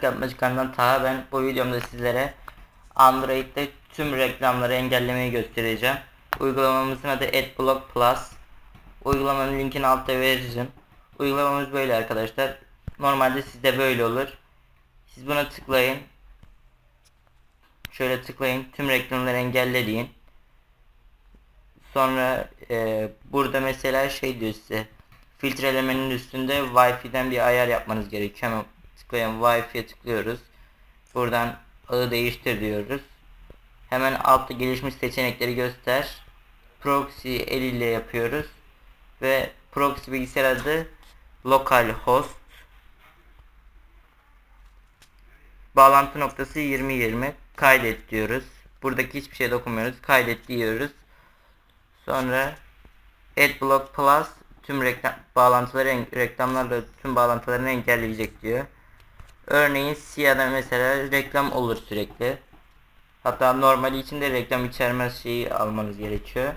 Kapmacı kanalından Taha ben. Bu videomda sizlere Android'de tüm reklamları engellemeyi göstereceğim. Uygulamamızın adı AdBlock Plus. Uygulamanın linkini altta vereceğim. Uygulamamız böyle arkadaşlar. Normalde sizde böyle olur. Siz buna tıklayın. Şöyle tıklayın. Tüm reklamları engelle deyin. Sonra e, burada mesela şey diyor size filtrelemenin üstünde Wi-Fi'den bir ayar yapmanız gerekiyor. Tıklayın Wi-Fi'ye tıklıyoruz. Buradan ağı değiştir diyoruz. Hemen altta gelişmiş seçenekleri göster. Proxy el ile yapıyoruz. Ve proxy bilgisayar adı localhost. Bağlantı noktası 2020 kaydet diyoruz. Buradaki hiçbir şeye dokunmuyoruz. Kaydet diyoruz. Sonra AdBlock Plus tüm reklam bağlantıları reklamlarla tüm bağlantılarını engelleyecek diyor. Örneğin Sia'da mesela reklam olur sürekli. Hatta normali içinde reklam içermez şeyi almanız gerekiyor.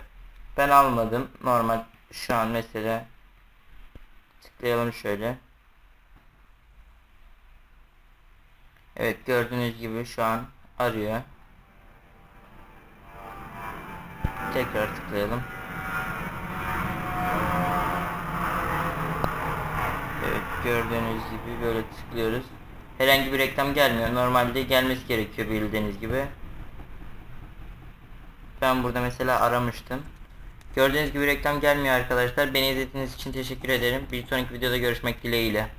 Ben almadım. Normal şu an mesela tıklayalım şöyle. Evet gördüğünüz gibi şu an arıyor. Tekrar tıklayalım. Evet gördüğünüz gibi böyle tıklıyoruz. Herhangi bir reklam gelmiyor. Normalde gelmesi gerekiyor bildiğiniz gibi. Ben burada mesela aramıştım. Gördüğünüz gibi reklam gelmiyor arkadaşlar. Beni izlediğiniz için teşekkür ederim. Bir sonraki videoda görüşmek dileğiyle.